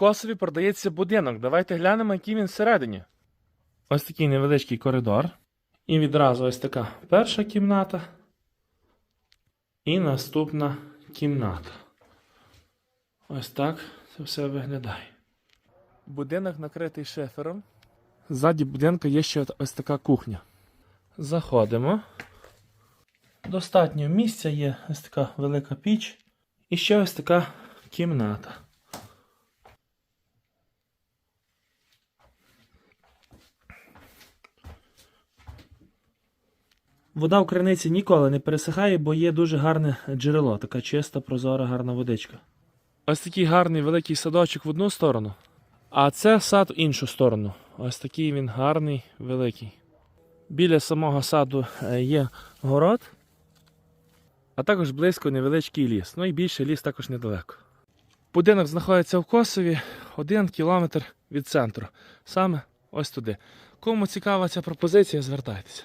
Косові продається будинок. Давайте глянемо, який він всередині. Ось такий невеличкий коридор. І відразу ось така перша кімната. І наступна кімната. Ось так це все виглядає. Будинок накритий шифером. Ззаді будинка є ще ось така кухня. Заходимо. Достатньо місця є ось така велика піч. І ще ось така кімната. Вода в криниці ніколи не пересихає, бо є дуже гарне джерело, така чиста, прозора, гарна водичка. Ось такий гарний великий садочок в одну сторону, а це сад в іншу сторону. Ось такий він гарний, великий. Біля самого саду е, є город, а також близько невеличкий ліс. Ну і більше ліс також недалеко. Будинок знаходиться в Косові, один кілометр від центру. Саме ось туди. Кому цікава ця пропозиція, звертайтеся.